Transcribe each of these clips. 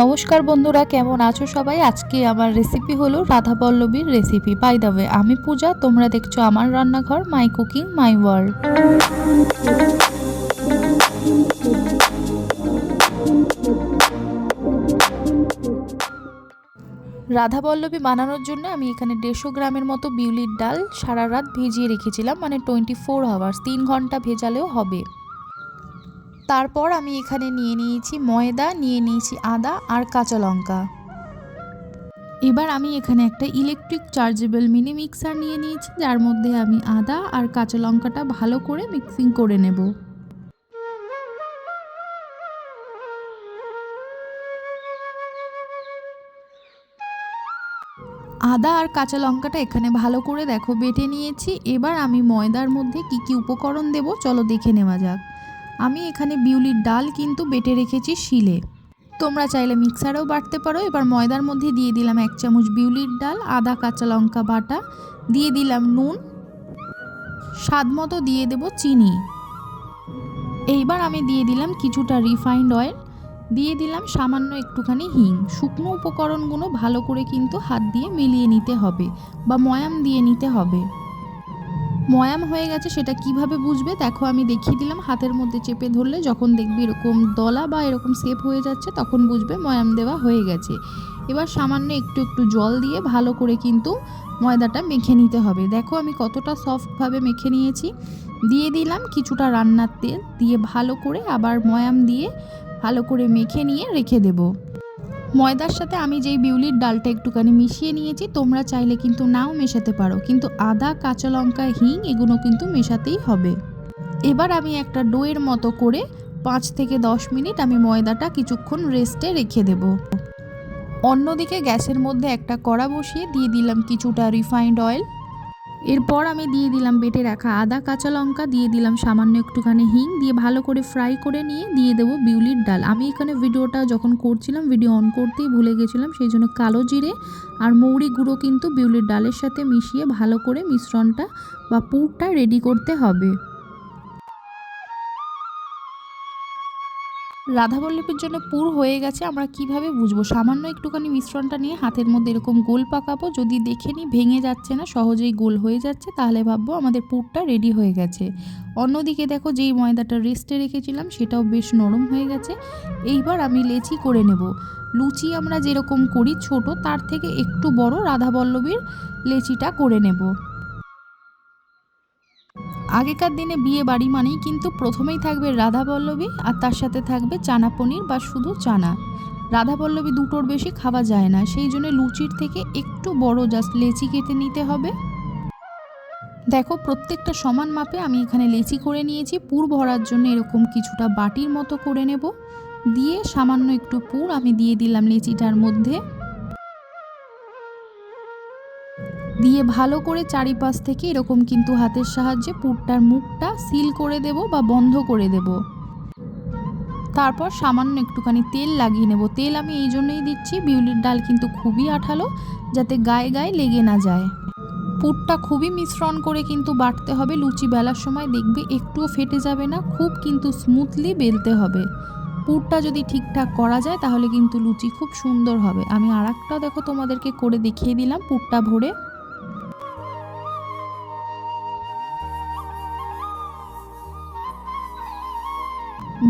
নমস্কার বন্ধুরা, কেমন আছো সবাই? আজকে আমার রেসিপি হলো রাধা পল্লবীর রেসিপি বাই দ্য আমি পূজা, তোমরা দেখছ আমার রান্নাঘর my cooking my world Radha Pallabi বানানোর জন্য আমি এখানে দেড়শো গ্রামের মতো বিউলির ডাল সারা রাত ভিজিয়ে রেখেছিলাম মানে টোয়েন্টি ফোর আওয়ার্স তিন ঘণ্টা ভেজালেও হবে। তারপর আমি এখানে নিয়ে নিয়েছি ময়দা, নিয়ে নিয়েছি আদা আর কাঁচা লঙ্কা। এবার আমি এখানে একটা ইলেকট্রিক চার্জেবল মিনি মিক্সার নিয়ে নিয়েছি, যার মধ্যে আমি আদা আর কাঁচা লঙ্কাটা ভালো করে মিক্সিং করে নেব। আদা আর কাঁচা লঙ্কাটা এখানে ভালো করে দেখো, বেটে নিয়েছি। এবার আমি ময়দার মধ্যে কি কি উপকরণ দেব, চলো দেখে নেওয়া যাক। আমি এখানে বিউলির ডাল কিন্তু বেটে রেখেছি শিলে। তোমরা চাইলে মিক্সারেও বাটতে পারো। এবার ময়দার মধ্যে দিয়ে দিলাম এক চামচ বিউলির ডাল, আদা, কাঁচা লঙ্কা বাটা, দিয়ে দিলাম নুন, স্বাদ মতো দিয়ে দেব চিনি। এইবার আমি দিয়ে দিলাম কিছুটা রিফাইন্ড অয়েল, দিয়ে দিলাম সামান্য একটুখানি হিং। শুকনো উপকরণগুলো ভালো করে কিন্তু হাত দিয়ে মিলিয়ে নিতে হবে বা ময়াম দিয়ে নিতে হবে। ময়াম হয়ে গেছে, সেটা কীভাবে বুঝবে? দেখো, আমি দেখিয়ে দিলাম, হাতের মধ্যে চেপে ধরলে যখন দেখবি এরকম দলা বা এরকম সেপ হয়ে যাচ্ছে, তখন বুঝবে ময়াম দেওয়া হয়ে গেছে। এবার সামান্য একটু একটু জল দিয়ে ভালো করে কিন্তু ময়দাটা মেখে নিতে হবে। দেখো, আমি কতটা সফটভাবে মেখে নিয়েছি। দিয়ে দিলাম কিছুটা রান্নার তেল, দিয়ে ভালো করে আবার ময়াম দিয়ে ভালো করে মেখে নিয়ে রেখে দেবো। ময়দার সাথে আমি যেই বিউলির ডালটা একটুখানি মিশিয়ে নিয়েছি, তোমরা চাইলে কিন্তু নাও মেশাতে পারো। কিন্তু আদা, কাঁচা লঙ্কা, হিং এগুলো কিন্তু মেশাতেই হবে। এবার আমি একটা ডোয়ের মতো করে পাঁচ থেকে দশ মিনিট আমি ময়দাটা কিছুক্ষণ রেস্টে রেখে দেব। অন্যদিকে গ্যাসের মধ্যে একটা কড়া বসিয়ে দিয়ে দিলাম কিছুটা রিফাইন্ড অয়েল। এরপর আমি দিয়ে দিলাম বেটে রাখা আদা, কাঁচা লঙ্কা, দিয়ে দিলাম সামান্য একটুখানি হিং, দিয়ে ভালো করে ফ্রাই করে নিয়ে দিয়ে দেবো বিউলির ডাল। আমি এখানে ভিডিওটা যখন করছিলাম, ভিডিও অন করতেই ভুলে গেছিলাম, সেই জন্য কালো জিরে আর মৌরি গুঁড়ো কিন্তু বিউলির ডালের সাথে মিশিয়ে ভালো করে মিশ্রণটা বা পুরটা রেডি করতে হবে। রাধাবল্লভীর জন্য পুর হয়ে গেছে, আমরা কীভাবে বুঝব? সামান্য একটুখানি মিশ্রণটা নিয়ে হাতের মধ্যে এরকম গোল পাকাবো, যদি দেখে নিই ভেঙে যাচ্ছে না, সহজেই গোল হয়ে যাচ্ছে, তাহলে ভাববো আমাদের পুরটা রেডি হয়ে গেছে। অন্যদিকে দেখো যেই ময়দাটা রেস্টে রেখেছিলাম, সেটাও বেশ নরম হয়ে গেছে। এইবার আমি লেচি করে নেব। লুচি আমরা যেরকম করি ছোট, তার থেকে একটু বড় রাধাবল্লভীর লেচিটা করে নেব। আগেকার দিনে বিয়ে বাড়ি মানেই কিন্তু প্রথমেই থাকবে রাধা পল্লবী আর তার সাথে থাকবে চানা পনির বা শুধু চানা। রাধা পল্লবী দুটোর বেশি খাওয়া যায় না, সেই জন্য লুচির থেকে একটু বড় জাস্ট লেচি কেটে নিতে হবে। দেখো, প্রত্যেকটা সমান মাপে আমি এখানে লেচি করে নিয়েছি, পুর ভরার জন্য এরকম কিছুটা বাটির মতো করে নেব। দিয়ে সামান্য একটু পুর আমি দিয়ে দিলাম লেচিটার মধ্যে। দিয়ে ভালো করে চারিপাশ থেকে এরকম কিন্তু হাতের সাহায্যে পুরটার মুখটা সিল করে দেব বা বন্ধ করে দেব। তারপর সামান্য একটুখানি তেল লাগিয়ে নেব। তেল আমি এই জন্যই দিচ্ছি, বিউলির ডাল কিন্তু খুবই আঠালো, যাতে গায়ে গায়ে লেগে না যায়। পুরটা খুবই মিশ্রণ করে কিন্তু বাটতে হবে। লুচি বেলার সময় দেখবে একটুও ফেটে যাবে না, খুব কিন্তু স্মুথলি বেলতে হবে। পুরটা যদি ঠিকঠাক করা যায় তাহলে কিন্তু লুচি খুব সুন্দর হবে। আমি আর দেখো তোমাদেরকে করে দেখিয়ে দিলাম পুরটা ভরে।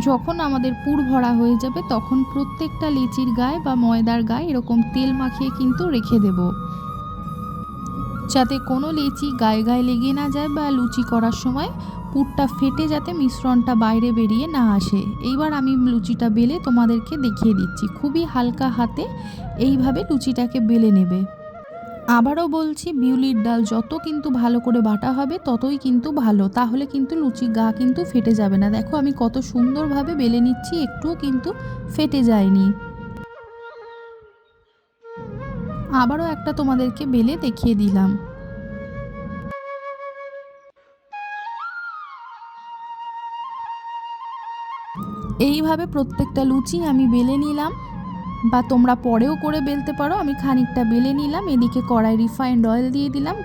যখন আমাদের পুর ভরা হয়ে যাবে, তখন প্রত্যেকটা লিচির গায়ে বা ময়দার গায়ে এরকম তেল মাখিয়ে কিন্তু রেখে দেব। যাতে কোনো লিচি গায়ে গায়ে লেগে না যায় বা লুচি করার সময় পুরটা ফেটে যাতে মিশ্রণটা বাইরে বেরিয়ে না আসে। এইবার আমি লুচিটা বেলে তোমাদেরকে দেখিয়ে দিচ্ছি। খুবই হালকা হাতে এইভাবে লুচিটাকে বেলে নেবে। আবারও বলছি, বিউলির ডাল যত কিন্তু ভালো করে বাটা হবে, ততই কিন্তু ভালো। তাহলে কিন্তু লুচি গা কিন্তু ফেটে যাবে না। দেখো আমি কত সুন্দরভাবে বেলে নিচ্ছি, একটুও কিন্তু ফেটে যায়নি। আবারও একটা তোমাদেরকে বেলে দেখিয়ে দিলাম। এইভাবে প্রত্যেকটা লুচি আমি বেলে নিলাম। বা তোমরা পরেও করে বেলতে পারো। আমি খানিকটা বেলে নিলাম, এদিকে কড়াই রিফাইন্ড অয়েল দিয়ে দিলাম।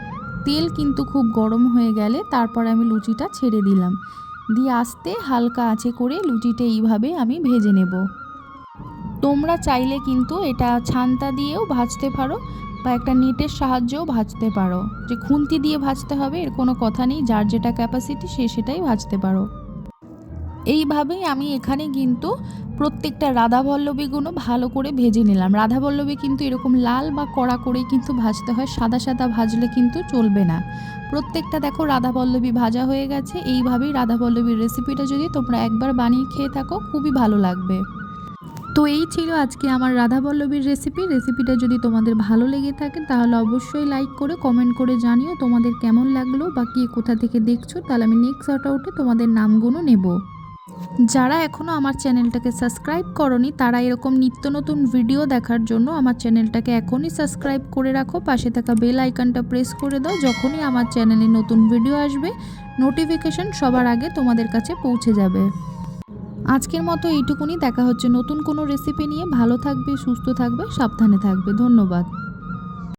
তেল কিন্তু খুব গরম হয়ে গেলে তারপর আমি লুচিটা ছেড়ে দিলাম। দিয়ে আস্তে হালকা আঁচে করে লুচিটা এইভাবে আমি ভেজে নেব। তোমরা চাইলে কিন্তু এটা ছান্তা দিয়েও ভাজতে পারো বা একটা নেটের সাহায্যেও ভাজতে পারো। যে খুন্তি দিয়ে ভাজতে হবে, এর কোনো কথা নেই। যার যেটা ক্যাপাসিটি সে সেটাই ভাজতে পারো। এইভাবেই আমি এখানে কিন্তু প্রত্যেকটা রাধাবল্লবীগুলো ভালো করে ভেজে নিলাম। রাধাবল্লবী কিন্তু এরকম লাল বা কড়া করেই কিন্তু ভাজতে হয়, সাদা সাদা ভাজলে কিন্তু চলবে না। প্রত্যেকটা দেখো রাধাবল্লবী ভাজা হয়ে গেছে, এইভাবেই রাধাবল্লবীর রেসিপিটা যদি তোমরা একবার বানিয়ে খেয়ে থাকো, খুবই ভালো লাগবে। তো এই ছিল আজকে আমার রাধাবল্লবীর রেসিপি রেসিপিটা যদি তোমাদের ভালো লেগে থাকে, তাহলে অবশ্যই লাইক করে কমেন্ট করে জানিও তোমাদের কেমন লাগল বা কে কোথা থেকে দেখছ। তাহলে আমি নেক্সট শটা উঠে তোমাদের নামগুলো নেব। যারা এখনও আমার চ্যানেলটাকে সাবস্ক্রাইব করনি, তারা এরকম নিত্য নতুন ভিডিও দেখার জন্য আমার চ্যানেলটাকে এখনই সাবস্ক্রাইব করে রাখো। পাশে থাকা বেল আইকনটা প্রেস করে দাও, যখনই আমার চ্যানেলে নতুন ভিডিও আসবে, নোটিফিকেশন সবার আগে তোমাদের কাছে পৌঁছে যাবে। আজকের মতো এইটুকুনি, দেখা হচ্ছে নতুন কোনো রেসিপি নিয়ে। ভালো থাকবে, সুস্থ থাকবে, সাবধানে থাকবে। ধন্যবাদ।